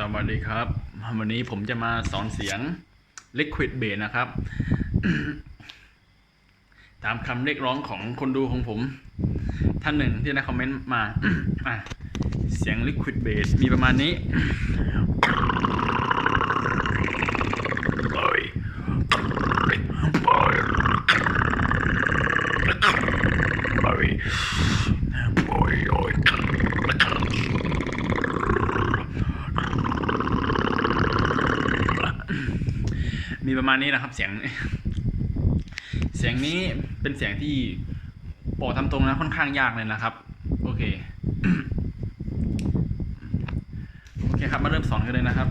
สวัสดีครับ วันนี้ผมจะมาสอนเสียง Liquid Bass นะครับ ตามคำเรียกร้องของคนดูของผม ท่านหนึ่งที่ได้คอมเมนต์มา เสียง Liquid Bass มีประมาณนี้ ประมาณนี้นะครับ เสียง เสียงนี้เป็นเสียงที่บอกตามตรงนะค่อนข้างยากเลยนะครับ โอเคโอเคครับมาเริ่มสอนกันเลยนะครับ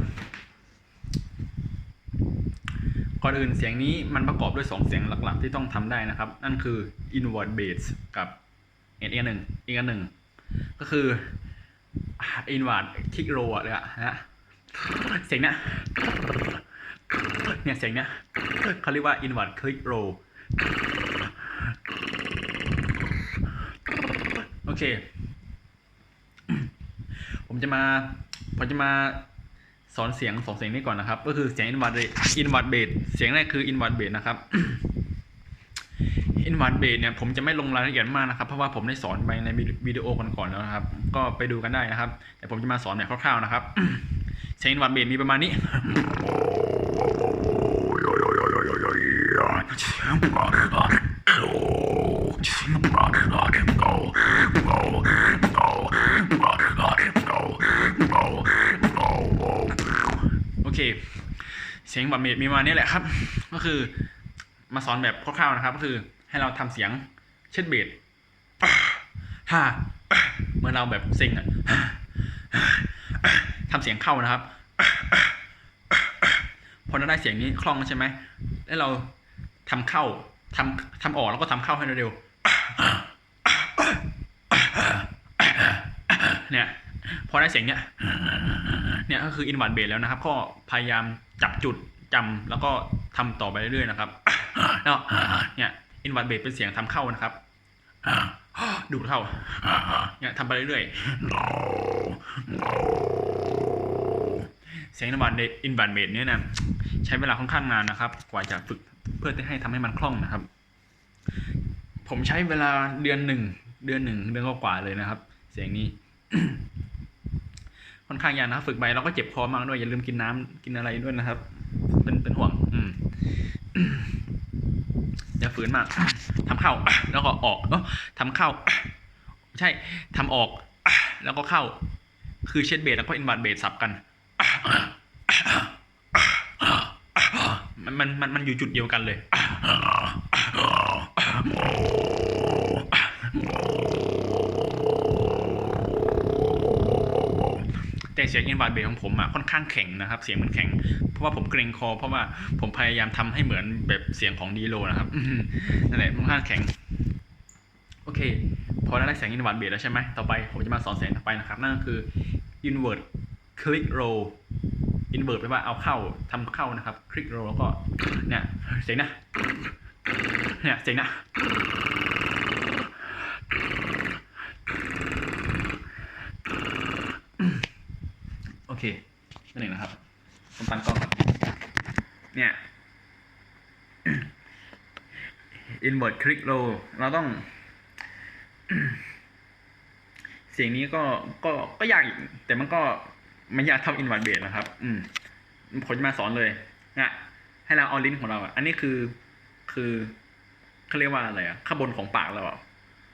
ก่อนอื่นเสียงนี้มันประกอบด้วยสองเสียงหลักๆ ที่ต้องทำได้นะครับ นั่นคือ inward bass กับเอีกอันหนึ่งอีกอันหนึ่งก็คือ inward kick roll อะเลยอะนะฮะเสียงเนี้ย เนี่ยเสียงเนี้ยเขาเรียกว่า inward click roll โอเค ผมจะมา ผมจะมาสอนเสียงสองเสียงนี้ก่อนนะครับ ก็คือเสียง inward inward bass เสียงแรกคือ inward bass นะครับ inward bass เนี่ยผมจะไม่ลงรายละเอียดมากนะครับเพราะว่าผมได้สอนไปในวิดีโอก่อนๆแล้วนะครับ ก็ไปดูกันได้นะครับ แต่ผมจะมาสอนแบบคร่าวๆนะครับเสียง inward bass มีประมาณนี้ โอเค เสียงแบัมเมดมีมาณนี้แหละครับ ก็คือมาสอนแบบคร่าวๆนะครับ ก็คือให้เราทำเสียงเช็ดเบสฮ่าเมื่อเราแบบซิงอะทำเสียงเข้านะครับ พอเราได้เสียงนี้คล่องใช่ไหมแล้วเรา ทำเข้าทำทำออกแล้วก็ทำเข้าให้เร็วเนี่ยพอได้เสียงเนี้ยเนี่ยก็คืออินวัดเบสแล้วนะครับ ก็พยายามจับจุดจำแล้วก็ทำต่อไปเรื่อยๆนะครับแล้วเนี่ยอินวัดเบสเป็นเสียงทำเข้านะครับดูดเข้าเนี่ยทำไปเรื่อยๆ เสียงอินวัดเบสอินวัดเบสเนี่ยนะใช้เวลาค่อนข้างนานนะครับ กว่าจะฝึกเพื่อที่ให้ทำให้มันคล่องนะครับ ผมใช้เวลาเดือนหนึ่งเดือนหนึ่งเดือนกว่าเลยนะครับ เสียงนี้ค่อนข้างยากนะฝึกไปเราก็เจ็บคอมากด้วยอย่าลืมกินน้ำกินอะไรด้วยนะครับ เป็นเป็นห่วง อืมอย่าฝืนมากทำเข้าแล้วก็ออกเออทำเข้า ใช่ทำออกแล้วก็เข้า คือเช็ดเบสแล้วก็อินวัดเบสสับกัน มันมันมันมันอยู่จุดเดียวกันเลย แต่เสียงอินวัดเบสของผมอะค่อนข้างแข็งนะครับ เสียงมันแข็ง เพราะว่าผมเกรงคอ เพราะว่าผมพยายามทำให้เหมือนแบบเสียงของดีโลนะครับอืมนั่นแหละค่อนข้างแข็ง โอเค พอได้เสียงอินวัดเบสแล้วใช่ไหมต่อไปผมจะมาสอนเสียงต่อไปนะครับ นั่นก็คือ invert click roll invert แปลว่าเอาเข้าทำเข้านะครับ click roll แล้วก็เนี่ยเสียงนะเนี่ยเสียงนะโอเคนั่นเองนะครับผมปันกล้องเนี่ย invert click roll เราต้องเสียงนี้ก็ก็ก็ยากอีกแต่มันก็ ไม่ยากเท่า invert bass นะครับ อืมผมจะมาสอนเลยนี่ยให้เราเอาลิ้นของเราอะ อันนี้คือคือเขาเรียกว่าอะไรอะข้างบนของปากเราอะ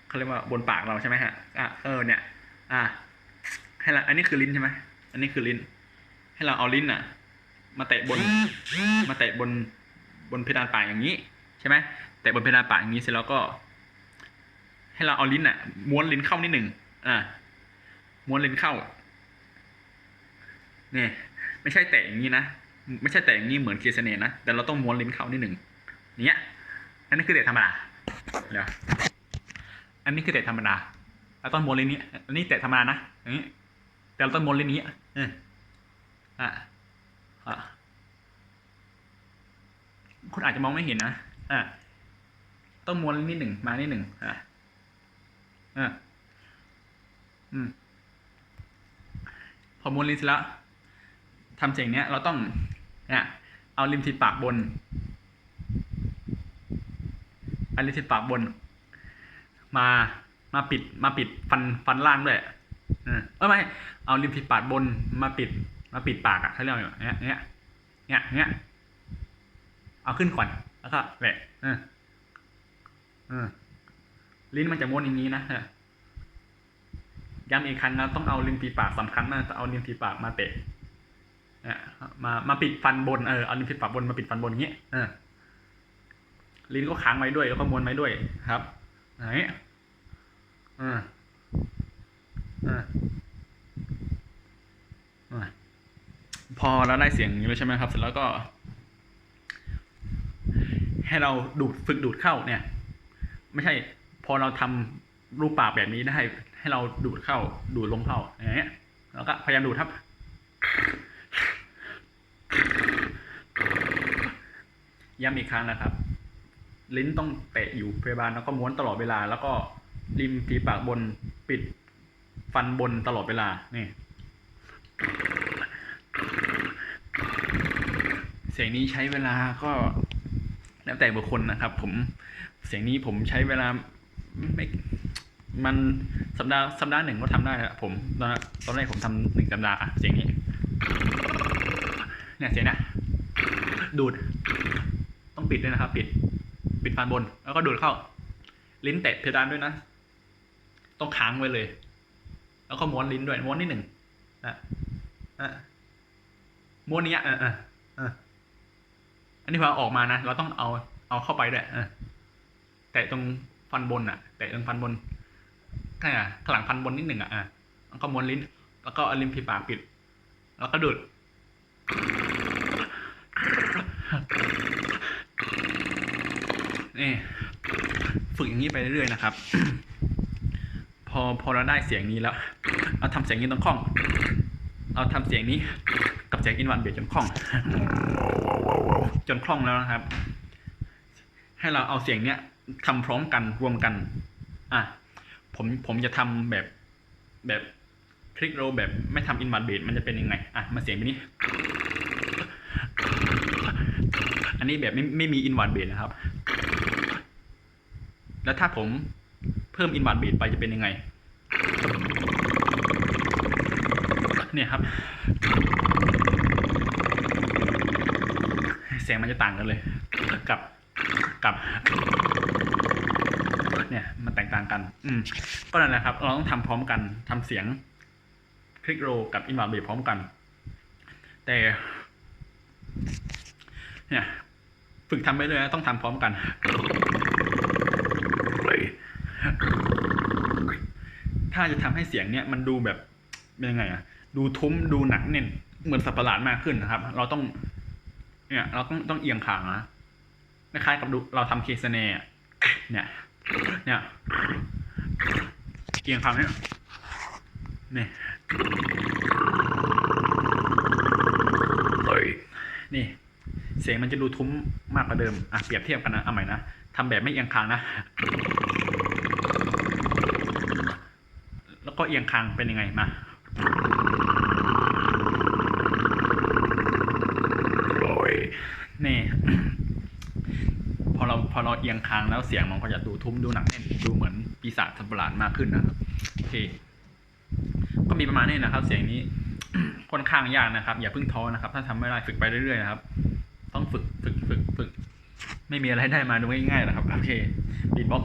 เขาเรียกว่าบนปากเราใช่ไหมฮะอะเออเนี่ย อะให้เราอันนี้คือลิ้นใช่ไหมอันนี้คือลิ้น ให้เราเอาลิ้นอะ มาแตะบน มาแตะบนบนเพดานปากอย่างนี้ ใช่ไหมแตะบนเพดานปากอย่างนี้เสร็จแล้วก็ ให้เราเอาลิ้นอะ ม้วนลิ้นเข้านิดหนึ่งอ่าม้วนลิ้นเข้า นี่ไม่ใช่แตะอย่างนี้นะไม่ใช่แตะอย่างนี้เหมือนเกียร์เสน่ห์นะแต่เราต้องม้วนลิ้นเข้านิดหนึ่งอย่างเนี้ยอันนี้คือเตะธรรมดาเดี๋ยวอันนี้คือเตะธรรมดาเราต้องม้วนลิ้นนี้อันนี้เตะธรรมดานะอย่างนี้แต่เราต้องม้วนลิ้นนี้เอออะอะคุณอาจจะมองไม่เห็นนะอะต้องม้วนลิ้นนิดหนึ่งมานิดหนึ่งอะอะอืมพอม้วนลิ้นเสร็จแล้ว ทำเสียงเนี้ยเราต้องเนี่ยเอาริมฝีปากบนเอาริมฝีปากบน มามาปิดมาปิดฟันฟันล่างด้วยเออเออไม่เอาริมฝีปากบนมาปิด มาปิดปากอะเขาเรียกอย่างเงี้ยเงี้ยเงี้ยเงี้ยเอาขึ้นก่อนแล้วก็แหวะเออเออลิ้นมันจะม้วนอย่างนี้นะเออย้ำอีกครั้งนะต้องเอาริมฝีปากสำคัญมากต้องเอาริมฝีปากมาเตะ มามาปิดฟันบนเออเอาริมฝีปากบนมาปิดฟันบนอย่างเงี้ยลิ้นก็ค้างไว้ด้วยแล้วก็ม้วนไว้ด้วยครับอย่างเงี้ยเออเออเออพอเราได้เสียงนี้แล้วใช่ไหมครับ เสร็จแล้วก็ ให้เราดูดฝึกดูดเข้าเนี่ย ไม่ใช่ พอเราทำรูปปากแบบนี้ได้ ให้เราดูดเข้าดูดลมเข้าอย่างเงี้ยแล้วก็พยายามดูดครับ ย้ำอีกครั้งนะครับ ลิ้นต้องเตะอยู่เพดานแล้วก็ม้วนตลอดเวลา แล้วก็ริมฝีปากบนปิดฟันบนตลอดเวลานี่เสียงนี้ใช้เวลาก็แล้วแต่บุคคลนะครับ ผมเสียงนี้ผมใช้เวลาไม่มันสัปดาห์สัปดาห์หนึ่งก็ทำได้แล้วผมตอนตอนแรกผมทำหนึ่งสัปดาห์อะเสียงนี้เนี่ยเสียงนะดูด ปิดด้วยนะครับ ปิด ปิดฟันบน แล้วก็ดูดเข้า ลิ้นแตะเพดานด้วยนะ ต้องค้างไว้เลย แล้วก็ม้วนลิ้นด้วย ม้วนนิดหนึ่งนะอะม้วนเนี้ยออเออเอออันนี้พอออกมานะ เราต้องเอา เอาเข้าไปด้วยเออแตะตรงฟันบนอะ แตะตรงฟันบนข้างอ่ข้างหลังฟันบนนิดหนึ่งอะอะแล้วก็ม้วนลิ้น แล้วก็เอาริมฝีปากปิด แล้วก็ดูด นี่ฝึกอย่างนี้ไปเรื่อยๆนะครับ พอพอเราได้เสียงนี้แล้วเราทำเสียงนี้ต้องคล่องเราทำเสียงนี้ กับเสียงอินวันเบียดจนคล่อง จนคล่องแล้วนะครับ ให้เราเอาเสียงเนี้ยทำพร้อมกันรวมกัน อะ ผมผมจะทำแบบแบบคลิกโรแบบไม่ทำอินวันเบสมันจะเป็นยังไง อะ มาเสียงแบบนี้ อันนี้แบบไม่ไม่มีอินวันเบสนะครับ แล้วถ้าผมเพิ่มอินวันเบสไปจะเป็นยังไง เนี่ยครับ เสียงมันจะต่างกันเลย กับกับ เนี่ยมันแตกต่างกัน อืมก็นั่นแหละครับ เราต้องทำพร้อมกันทำเสียงคลิกโรกับอินวาเบพร้อมกัน แต่ เนี่ย ฝึกทำไปเลยนะต้องทำพร้อมกัน ถ้าจะทำให้เสียงเนี่ยมันดูแบบเป็นยังไงอะดูทุ้มดูหนักเน่นเหมือนสับประหลาดมากขึ้นนะครับ เราต้องเนี่ยเราต้องต้องเอียงขางนะคล้ายๆกับดูเราทำเคสเน่อะเนี่ย เนี่ย เอียงขางเนี่ยนี่นี่ เสียงมันจะดูทุ้มมากกว่าเดิม อะเปรียบเทียบกันนะ เอาใหม่นะทำแบบไม่เอียงคางนะ็เอียงคางเป็นยังไงมานี่พอเราพอเราเอียงคางแล้วเสียงมันก็จะดูทุ้มดูหนักแน่นดูเหมือนปีศาจสัตว์ประหลาดมากขึ้นนะครับโอเค ก็มีประมาณนี้นะครับ เสียงนี้ค่อนข้างยากนะครับ อย่าเพิ่งท้อนะครับ ถ้าทำไม่ได้ฝึกไปเรื่อยๆนะครับ ต้องฝึกฝึกฝึกฝึก ไม่มีอะไรได้มาดูง่ายๆนะครับโอเคบีทบ็อก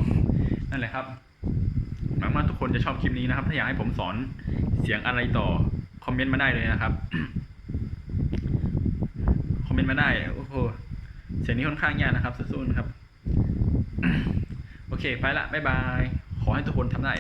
นั่นแหละครับ หวังว่าทุกคนจะชอบคลิปนี้นะครับ ถ้าอยากให้ผมสอนเสียงอะไรต่อคอมเมนต์มาได้เลยนะครับ คอมเมนต์มาได้โอ้โหเสียงนี้ค่อนข้างยากนะครับสู้ๆนะครับ โอเค ไปละบ๊ายบาย ขอให้ทุกคนทำได้